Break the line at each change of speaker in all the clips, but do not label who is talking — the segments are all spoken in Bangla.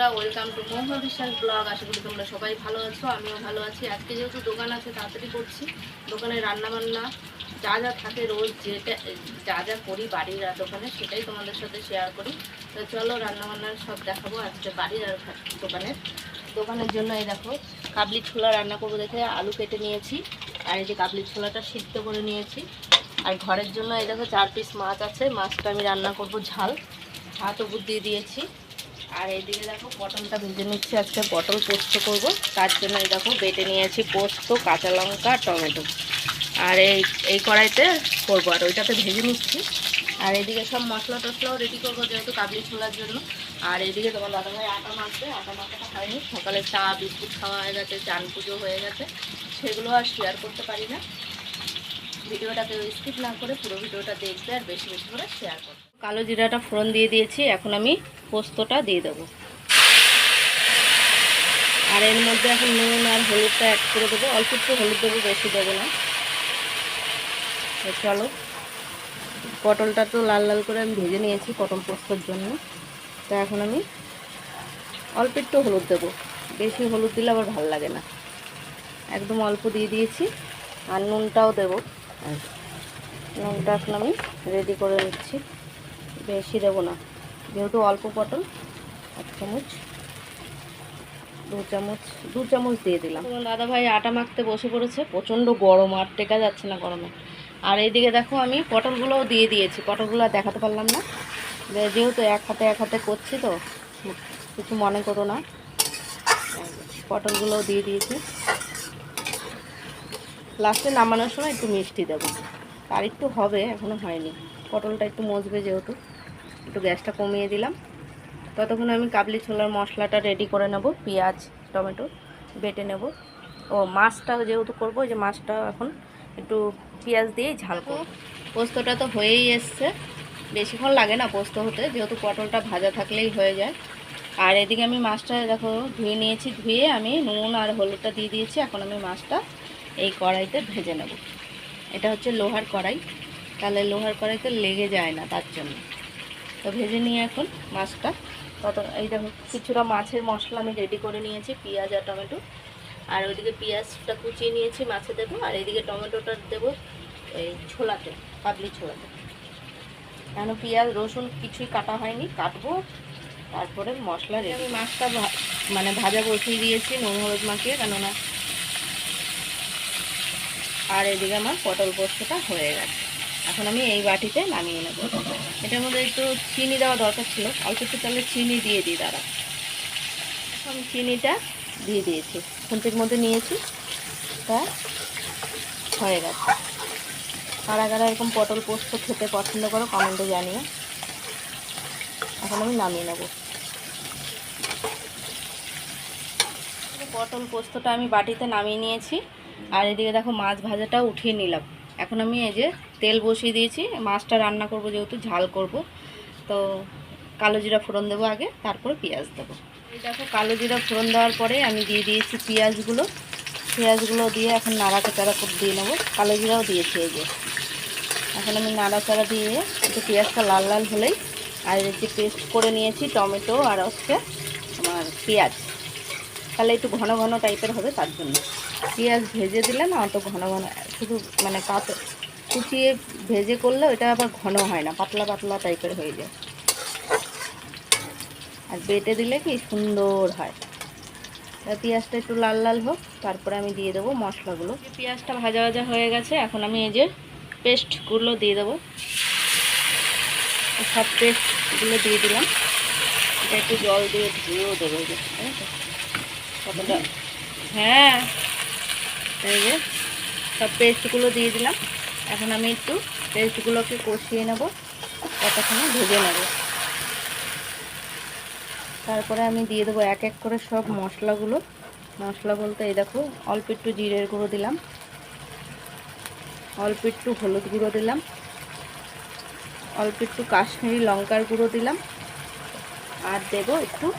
বন্ধুরা welcome to Mohan Vishal blog আশা করি তোমরা সবাই ভালো আছো, আমিও ভালো আছি। আজকে যেহেতু দোকান আছে, তাড়াতাড়ি করছি। দোকানে রান্না বান্না যা যা থাকে রোজ যেটা, যা যা করি বাড়ির আর দোকানে, সেটাই তোমাদের সাথে শেয়ার করি। তো চলো রান্না বান্নার সব দেখাবো আজকে বাড়ির আর দোকানের। দোকানের জন্য এই দেখো, কাবলি ছোলা রান্না করব দেখে আলু কেটে নিয়েছি। আর এই যে কাবলি ছোলাটা সিদ্ধ করে নিয়েছি। আর ঘরের জন্য এই দেখো চার পিস মাছ আছে, মাছটা আমি রান্না করব ঝাল। ভাত উপর দিয়ে দিয়েছি। আর এইদিকে দেখো পটলটা ভেজে নিচ্ছি আজকে, পটল পোস্ত করব। তার জন্য এই দেখো বেটে নিয়েছি পোস্ত, কাঁচা লঙ্কা, টমেটো। আর এই এই কড়াইতে করব, আর ওইটাতে ভেজে নিচ্ছি। আর এদিকে সব মশলা টশলাও রেডি করব যেহেতু কাবলি ছোলার জন্য। আর এদিকে তোমার দাদাভাই আটা মাখবে। আটা মাখাটা হয়নি। সকালে চা, বিস্কুট খাওয়া হয়ে গেছে, চান পুজো হয়ে গেছে। সেগুলো আর শেয়ার করতে পারি না। ভিডিওটাকে স্কিপ না করে পুরো ভিডিওটা দেখবে আর বেশি বেশি করে শেয়ার করবে। কালো জিরাটা ফোড়ন দিয়ে দিয়েছি, এখন আমি পোস্তটা দিয়ে দেবো। আর এর মধ্যে এখন নুন আর হলুদটা অ্যাড করে দেবো। অল্প একটু হলুদ দেবো, বেশি দেবো না। চলো, পটলটা তো লাল লাল করে আমি ভেজে নিয়েছি পটল পোস্তর জন্য। তো এখন আমি অল্প একটু হলুদ দেবো। বেশি হলুদ দিলে আবার ভালো লাগে না। একদম অল্প দিয়ে দিয়েছি। আর নুনটাও দেবো। নুনটা এখন আমি রেডি করে নিচ্ছি। বেশি দেবো না। যেহেতু অল্প পটল, এক চামচ, দু চামচ দু চামচ দিয়ে দিলাম। দাদা ভাই আটা মাখতে বসে পড়েছে, প্রচণ্ড গরম আর টেকা যাচ্ছে না গরমে। আর এইদিকে দেখো আমি পটলগুলোও দিয়ে দিয়েছি, পটলগুলো দেখাতে পারলাম না। যেহেতু এক হাতে এক হাতে করছি তো কিছু মনে করো না। পটলগুলোও দিয়ে দিয়েছি। লাস্টে নামানোর সময় একটু মিষ্টি দেবো। আর একটু হবে এখনও হয়নি। পটলটা একটু মজবে যেহেতু। একটু গ্যাসটা কমিয়ে দিলাম। ততক্ষণ আমি কাবলি ছোলার মশলাটা রেডি করে নেব, পেঁয়াজ, টমেটো বেটে নেব। ও, মাছটা যেহেতু করব যে মাছটা এখন একটু পেঁয়াজ দিয়েই ঝাল করব। পোস্তটা তো হয়েই এসছে। বেশিক্ষণ লাগে না পোস্ত হতে, যেহেতু পটলটা ভাজা থাকলেই হয়ে যায়। আর এদিকে আমি মাছটা দেখো, ধুয়ে নিয়েছি। ধুয়ে আমি নুন আর হলুদটা দিয়ে দিয়েছি। এখন আমি মাছটা এই কড়াইতে ভেজে নেব। এটা হচ্ছে লোহার কড়াই। তাহলে লোহার কড়াইতে লেগে যায় না তার জন্য। তো ভেজে নিয়ে এখন মাছটা। তত এই দেখো, কিছুটা মাছের মশলা আমি রেডি করে নিয়েছি, পেঁয়াজ আর টমেটো। আর ওইদিকে পেঁয়াজটা কুচিয়ে নিয়েছি মাছে দেবো, আর এইদিকে টমেটোটা দেবো এই ছোলাতে কাবলি ছোলাতে। কেন পেঁয়াজ, রসুন কিছুই কাটা হয়নি, কাটবো। তারপরে মশলা রেডি আমি মাছটা মানে ভাজা বসিয়ে দিয়েছি, নুন, হলুদ মাখিয়ে, কেননা আর এদিকে আমার পটল পোস্তটা হয়ে গেছে। এখন আমি এই বাটিতে নামিয়ে নেব। এটার মধ্যে একটু চিনি দেওয়া দরকার ছিল। অল্প একটু তাহলে চিনি দিয়ে দিই দাঁড়া এখন চিনিটা দিয়ে দিয়েছি। খুন্তির মধ্যে নিয়েছি। তা হয়ে গেছে। কারা কারা এরকম পটল পোস্ত খেতে পছন্দ করো, কমেন্টে জানিয়ে এখন আমি নামিয়ে নেব। পটল পোস্তটা আমি বাটিতে নামিয়ে নিয়েছি। আর এদিকে দেখো মাছ ভাজাটা উঠিয়ে নিলাম। এখন আমি এই যে তেল বসিয়ে দিয়েছি, মাছটা রান্না করব যেহেতু, ঝাল করব। তো কালো জিরা ফোড়ন দেবো আগে, তারপর পেঁয়াজ দেবো। দেখো কালো জিরা ফোড়ন দেওয়ার পরে আমি দিয়ে দিয়েছি পেঁয়াজগুলো। পেঁয়াজগুলো দিয়ে এখন নাড়াচাড়া করে দিয়ে নেব। কালো জিরাও দিয়েছি এই যে। এখন আমি নাড়াচাড়া দিয়ে একটু পেঁয়াজটা লাল লাল হলেই, আর যে পেস্ট করে নিয়েছি টমেটো আর হচ্ছে আমার পেঁয়াজ। তাহলে একটু ঘন ঘন টাইপের হবে তার জন্য। পেঁয়াজ ভেজে দিলে না অত ঘন ঘন, শুধু মানে কাত কুচিয়ে ভেজে করলে ওটা আবার ঘন হয় না, পাতলা পাতলা টাইপের হয়ে যায়। আর বেটে দিলে কি সুন্দর হয়। পেঁয়াজটা একটু লাল লাল হোক, তারপরে আমি দিয়ে দেবো মশলাগুলো। পেঁয়াজটা ভাজা ভাজা হয়ে গেছে, এখন আমি এই যে পেস্টগুলো দিয়ে দেবো। সব পেস্টগুলো দিয়ে দিলাম। এটা একটু জল দিয়ে ধুয়েও দেবো? কতটা হ্যাঁ। এই যে, সব পেস্টগুলো দিয়ে দিলাম। এখন আমি একটু পেস্টগুলোকে কষিয়ে নেব, ততক্ষণে ভেজে নেব। তারপরে আমি দিয়ে দেবো এক এক করে সব মশলাগুলো। মশলা বলতে এই দেখো, অল্প একটু জিরের গুঁড়ো দিলাম। অল্প একটু হলুদ গুঁড়ো দিলাম। অল্প একটু কাশ্মীরি লঙ্কার গুঁড়ো দিলাম। আর দেবো একটু,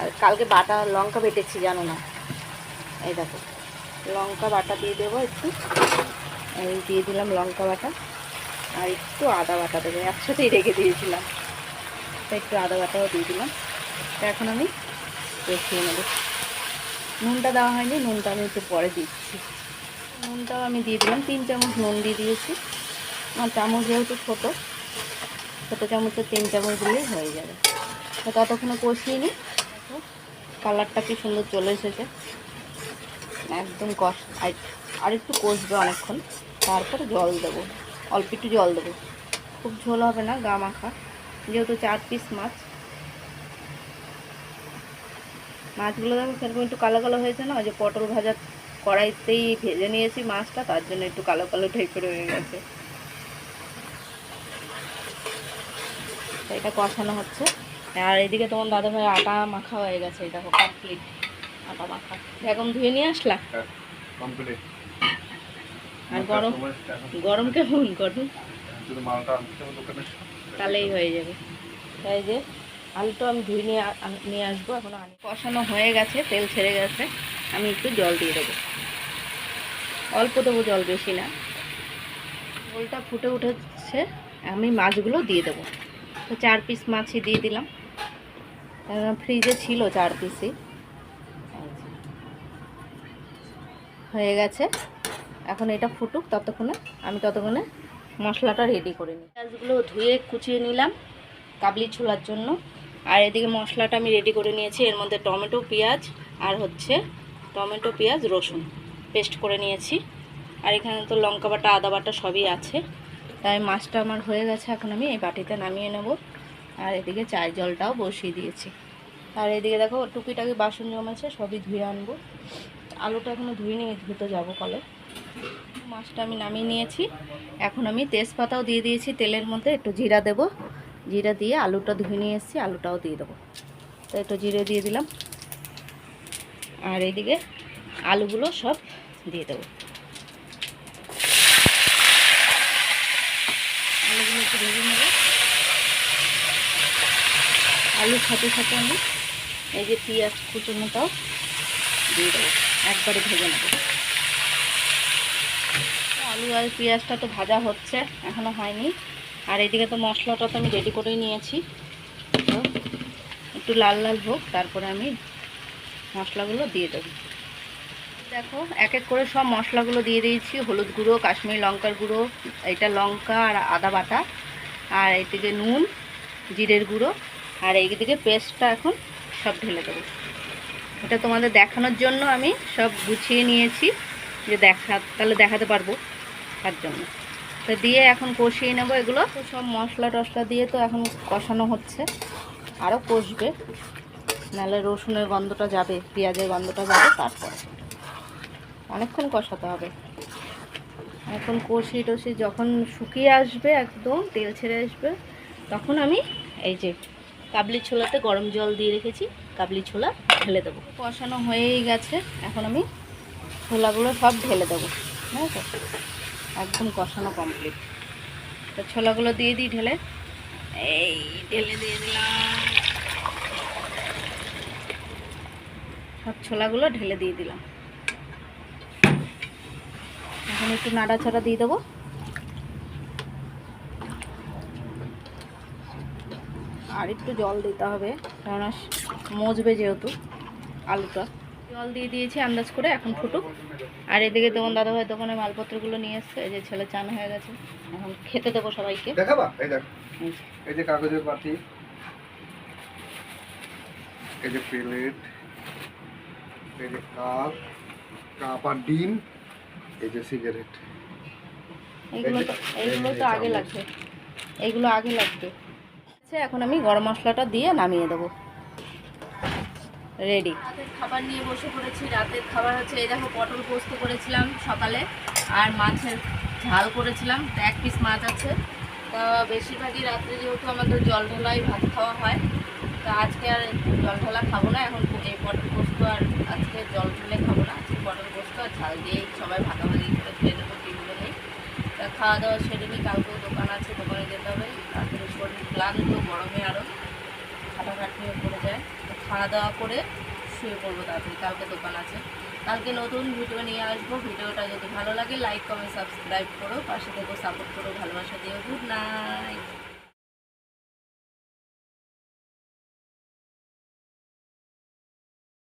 আর কালকে বাটা লঙ্কা বেটেছি, জানো না? এই দেখো। লঙ্কা বাটা দিয়ে দেবো একটু। এই দিয়ে দিলাম লঙ্কা বাটা। আর একটু আদা বাটা দেবো। একসাথেই রেখে দিয়েছিলাম। তো একটু আদা বাটাও দিয়ে দিলাম। তো এখন আমি কষিয়ে নেব। নুনটা দেওয়া হয়নি, নুনটা আমি একটু পরে দিচ্ছি। নুনটাও আমি দিয়ে দিলাম। তিন চামচ নুন দিয়ে দিয়েছি। আমার চামচ যেহেতু ছোটো ছোটো চামচের তিন চামচ দিলেই হয়ে যাবে। তো ততক্ষণে কষিয়ে নিই কালারটা কি সুন্দর চলে এসেছে। একদম কষ আর- একটু কষবে অনেকক্ষণ। তারপরে জল দেবো। অল্প একটু জল দেবো। খুব ঝোল হবে না গা মাখা। যেহেতু চার পিস মাছ। মাছগুলো দেখো সেরকম একটু কালো কালো হয়েছে না? ওই যে পটল ভাজা কড়াইতেই ভেজে নিয়েছি মাছটা, তার জন্য একটু কালো কালো টাইপের হয়ে গেছে। এটা কষানো হচ্ছে। আর এদিকে তোমার দাদাভাই আটা মাখা হয়ে গেছে দেখো কমপ্লিট এখন ধুয়ে নিয়ে আসলা?
কমপ্লিট
আর গরম? গরম কেমন গরম? তাহলেই হয়ে যাবে। তাই যে আলুটা আমি ধুয়ে নিয়ে নিয়ে আসব। এখন আনি কষানো হয়ে গেছে তেল ছেড়ে গেছে। আমি একটু জল দিয়ে দেবো। অল্প দেবো জল বেশি না। ঝোলটা ফুটে উঠেছে আমি মাছগুলো দিয়ে দেবো। তো চার পিস মাছই দিয়ে দিলাম। ফ্রিজে ছিল চার পিসই হয়ে গেছে। এখন এটা ফুটুক ততক্ষণে। আমি ততক্ষণে মশলাটা রেডি করে নিই। পেঁয়াজগুলো ধুয়ে কুচিয়ে নিলাম কাবলি ছোলার জন্য। আর এদিকে মশলাটা আমি রেডি করে নিয়েছি। এর মধ্যে টমেটো, পেঁয়াজ আর হচ্ছে টমেটো, পেঁয়াজ, রসুন পেস্ট করে নিয়েছি। আর এখানে তো লঙ্কা বাটা, আদা বাটা সবই আছে। তাই মাছটা আমার হয়ে গেছে। এখন আমি এই বাটিতে নামিয়ে নেব। আর এদিকে চায়ের জলটাও বসিয়ে দিয়েছি। আর এদিকে দেখো, টুকিটাকি বাসন জমেছে, সবই ধুয়ে আনব। আলুটা এখনও ধুয়ে নিয়ে ধুতে যাব কলে। মাছটা আমি নামিয়ে নিয়েছি। এখন আমি তেজপাতাও দিয়ে দিয়েছি তেলের মধ্যে, একটু জিরা দেব। জিরা দিয়ে আলুটা ধুয়ে নিয়ে এসেছি, আলুটাও দিয়ে দেবো। তো একটু জিরে দিয়ে দিলাম। আর এইদিকে আলুগুলো সব দিয়ে দেবো। আলুগুলো একটু ভেজে আলুর সাথে সাথে আমি এই যে পেঁয়াজ কুচুনোটাও দিয়ে দেবো। একবারে ভেজে নেব। আলু আর পেঁয়াজটা তো ভাজা হচ্ছে এখনও হয়নি। আর এদিকে তো মশলাটা তো আমি রেডি করেই নিয়েছি। তো একটু লাল লাল হোক, তারপরে আমি মশলাগুলো দিয়ে দেবো। দেখো, এক এক করে সব মশলাগুলো দিয়ে দিয়েছি। হলুদ গুঁড়ো, কাশ্মীরি লঙ্কার গুঁড়ো, এটা লঙ্কা আর আদা বাটা, আর এদিকে নুন, জিরের গুঁড়ো, আর এইদিকে পেস্টটা এখন সব ঢেলে দেবো। এটা তোমাদের দেখানোর জন্য আমি সব গুছিয়ে নিয়েছি, যে দেখা, তাহলে দেখাতে পারব তার জন্য। তো দিয়ে এখন কষিয়ে নেব এগুলো। তো সব মশলা টশলা দিয়ে তো এখন কষানো হচ্ছে আরও কষবে। নাহলে রসুনের গন্ধটা যাবে, পেঁয়াজের গন্ধটা যাবে তারপরে। অনেকক্ষণ কষাতে হবে। এখন কষি টষি যখন শুকিয়ে আসবে একদম, তেল ছেড়ে আসবে, তখন আমি এই যে কাবলি ছোলাতে গরম জল দিয়ে রেখেছি, কাবলি ছোলা ঢেলে দেবো। কষানো হয়েই গেছে, এখন আমি ছোলাগুলো সব ঢেলে দেবো, ঠিক আছে? একদম কষানো কমপ্লিট তো ছোলাগুলো দিয়ে দিই ঢেলে। এই, ঢেলে দিয়ে দিলাম। সব ছোলাগুলো ঢেলে দিয়ে দিলাম। এখন একটু নাড়াচাড়া দিয়ে দেবো। আর একটু জল দিতে হবে কেননা মজবে যেহেতু আলুটা। জল দিয়ে দিয়েছি আন্দাজ করে এখন ফুটুক। আর এদিকে তোমার দাদাভাই দোকানে মালপত্রগুলো নিয়ে এসছে এই যে ছেলে চান হয়ে গেছে। এখন খেতে দেবো সবাইকে।
দেখাবা? এই দেখ।
এই যে,
এই যে কাগজের বাটি। এই যে প্লেট। এই যে কাপ। কাপ আর ডিম। এই যে সিগারেট।
এইগুলো তো এইগুলো তো আগে লাগবে। এইগুলো আগে লাগবে। আচ্ছা এখন আমি গরম মশলাটা দিয়ে নামিয়ে দেবো। রেডি রাতের খাবার নিয়ে বসে পড়েছি, রাতের খাবার হচ্ছে, এই দেখো পটল পোস্ত করেছিলাম সকালে, আর মাছের ঝাল করেছিলাম এক পিস মাছ আছে। তা বেশিরভাগই রাত্রে যেহেতু আমাদের জল ঢালাই, ভাত খাওয়া হয়, তো আজকে আর জল ঢালা খাব না, এখন এই পটল পোস্ত আর আজকে জল ঢেলে খাব না, আজকে পটল পোস্ত আর ঝাল দিয়েই সবাই ভাগাভাগি করে খেয়ে দেবো টিগুলো নেই। তা খাওয়া দাওয়া সেরে নিই কালকেও দোকান আছে, দোকানে যেতে হবে, তারপরে শরীর ক্লান্ত গরমে আরও খাটাখাটি হয়ে পড়ে যায়। তো খাওয়া দাওয়া করে শুয়ে পড়ব তাড়াতাড়ি। কালকে দোকান আছে। কালকে নতুন ভিডিও নিয়ে আসব। ভিডিওটা যদি ভালো লাগে লাইক কমেন্ট সাবস্ক্রাইব করো। পাশে থেকেও সাপোর্ট করো। ভালোবাসা দিও। Good night